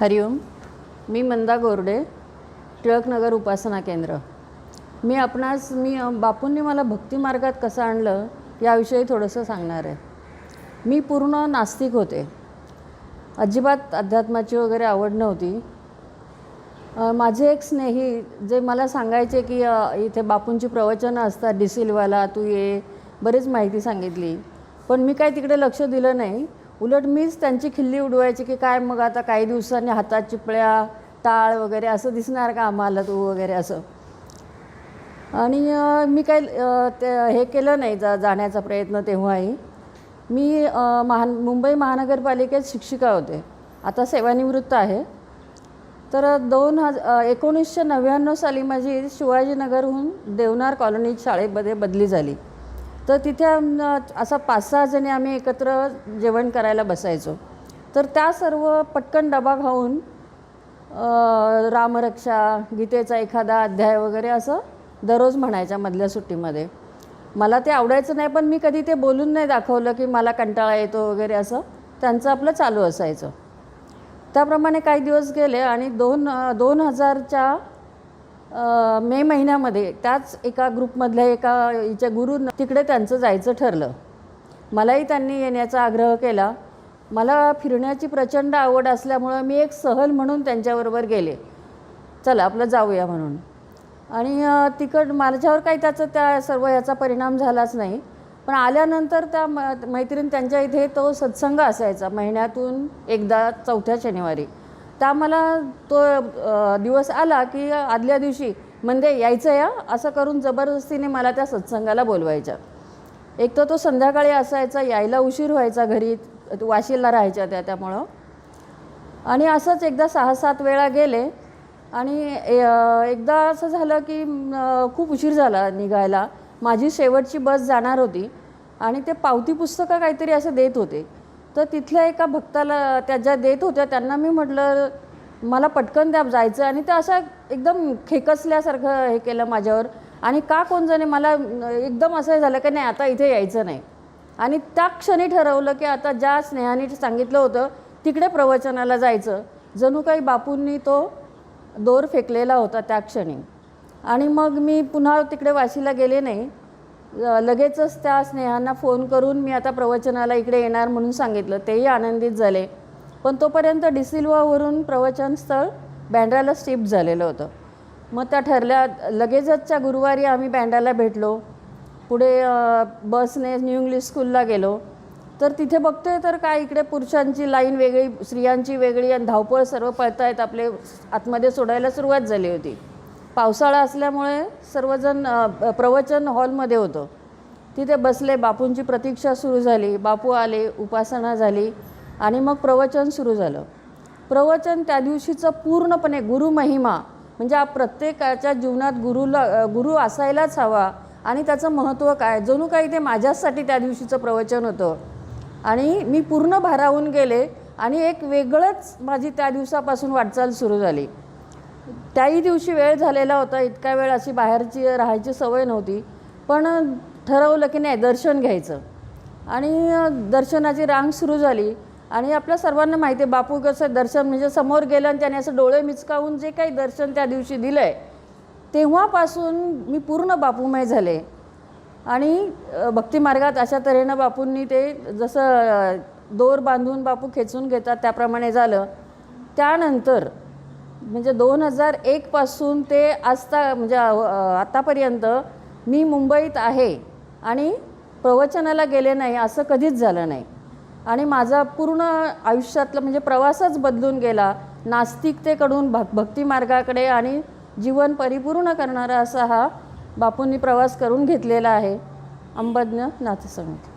हरिओम मी मंदा गोरडे टिळकनगर उपासना केंद्र. मी आपणास मी बापूंनी मला भक्ती मार्गात कसं आणलं याविषयी थोडंसं सांगणार आहे. मी पूर्ण नास्तिक होते. अजिबात अध्यात्माची वगैरे आवड नव्हती. माझे एक स्नेही जे मला सांगायचे की इथे बापूंची प्रवचनं असतात डिसिलवाला तू ये बरीच माहिती सांगितली. पण मी काय तिकडे लक्ष दिलं नाही. उलट मीच त्यांची खिल्ली उडवायची की काय मग आता काही दिवसांनी हातात चिपळ्या टाळ वगैरे असं दिसणार का आम्हाला तू वगैरे असं? आणि मी काही ते हे केलं नाही जा जाण्याचा प्रयत्न तेव्हाही. मी महान मुंबई महानगरपालिकेत शिक्षिका होते. आता सेवानिवृत्त आहे. तर दोन हज एकोणीसशे नव्याण्णव साली माझी शिवाजीनगरहून देवनार कॉलनी शाळेमध्ये बदली झाली. तर तिथे असा पाच सहा जणी आम्ही एकत्र जेवण करायला बसायचो. तर त्या सर्व पटकन डबा खाऊन रामरक्षा गीतेचा एखादा अध्याय वगैरे असं दररोज म्हणायच्या मधल्या सुट्टीमध्ये. मला ते आवडायचं नाही पण मी कधी ते बोलून नाही दाखवलं की मला कंटाळा येतो वगैरे असं त्यांचं आपलं चालू असायचं. त्याप्रमाणे काही दिवस गेले आणि दोन दोन हजारच्या मे महिन्यामध्ये त्याच एका ग्रुपमधल्या एका हिच्या गुरु तिकडे त्यांचं जायचं ठरलं. मलाही त्यांनी येण्याचा आग्रह केला. मला फिरण्याची प्रचंड आवड असल्यामुळं मी एक सहल म्हणून त्यांच्याबरोबर गेले. चला आपलं जाऊया म्हणून. आणि तिकड माझ्यावर काही त्याचा त्या सर्व याचा परिणाम झालाच नाही. पण आल्यानंतर त्या म मैत्रीण त्यांच्या इथे तो सत्संग असायचा महिन्यातून एकदा चौथ्या शनिवारी. त्या मला तो दिवस आला की आदल्या दिवशी म्हणजे यायचं या असं करून जबरदस्तीने मला त्या सत्संगाला बोलवायच्या. एक तर तो संध्याकाळी असायचा यायला उशीर व्हायचा घरी वाशीला राहायच्या त्या त्यामुळं. आणि असंच एकदा सहा सात वेळा गेले आणि एकदा असं झालं की खूप उशीर झाला निघायला. माझी शेवटची बस जाणार होती आणि ते पावती पुस्तकं काहीतरी असं देत होते. तर तिथल्या एका भक्ताला त्या ज्या देत होत्या त्यांना मी म्हटलं मला पटकन द्या जायचं. आणि ते असं एकदम खेकसल्यासारखं हे केलं माझ्यावर. आणि का कोण जणे मला एकदम असं झालं की नाही आता इथे यायचं नाही. आणि त्या क्षणी ठरवलं की आता ज्या स्नेहाने सांगितलं होतं तिकडे प्रवचनाला जायचं. जणू काही बापूंनी तो दोर फेकलेला होता त्या क्षणी. आणि मग मी पुन्हा तिकडे वाशीला गेले नाही. लगेचच त्या स्नेहांना फोन करून मी आता प्रवचनाला इकडे येणार म्हणून सांगितलं. तेही आनंदित झाले. पण तोपर्यंत डिसिल्वावरून प्रवचन स्थळ बँड्राला शिफ्ट झालेलं होतं. मग त्या ठरल्या लगेचच्या गुरुवारी आम्ही बँड्राला भेटलो. पुढे बसने न्यू इंग्लिश स्कूलला गेलो. तर तिथे बघतोय तर काय इकडे पुरुषांची लाईन वेगळी स्त्रियांची वेगळी आणि धावपळ सर्व पळतायत. आपले आतमध्ये सोडायला सुरुवात झाली होती. पावसाळा असल्यामुळे सर्वजण प्रवचन हॉलमध्ये होतं. तिथे बसले बापूंची प्रतीक्षा सुरू झाली बापू आले उपासना झाली आणि मग प्रवचन सुरू झालं. प्रवचन त्या दिवशीचं पूर्णपणे गुरुमहिमा म्हणजे आप प्रत्येकाच्या जीवनात गुरुला गुरु असायलाच हवा आणि त्याचं महत्त्व काय? जणू काही ते माझ्याचसाठी त्या दिवशीचं प्रवचन होतं. आणि मी पूर्ण भारावून गेले आणि एक वेगळंच माझी त्या दिवसापासून वाटचाल सुरू झाली. त्याही दिवशी वेळ झालेला होता. इतका वेळ अशी बाहेरची राहायची सवय नव्हती. पण ठरवलं की नाही दर्शन घ्यायचं. आणि दर्शनाची रांग सुरू झाली. आणि आपल्या सर्वांना माहिती आहे बापू कसं दर्शन म्हणजे समोर गेलं आणि त्याने असं डोळे मिचकावून जे काही दर्शन त्या दिवशी दिलं आहे तेव्हापासून मी पूर्ण बापूमय झाले. आणि भक्तिमार्गात अशा तऱ्हेनं बापूंनी ते जसं दोर बांधून बापू खेचून घेतात त्याप्रमाणे झालं. त्यानंतर म्हणजे दोन हजार एकपासून ते आजता म्हणजे आतापर्यंत मी मुंबईत आहे आणि प्रवचनाला गेले नाही असं कधीच झालं नाही. आणि माझा पूर्ण आयुष्यातलं म्हणजे प्रवासच बदलून गेला. नास्तिकतेकडून भक भक्तिमार्गाकडे आणि जीवन परिपूर्ण करणारा असा हा बापूंनी प्रवास करून घेतलेला आहे. अंबज्ञ नाथसंगीत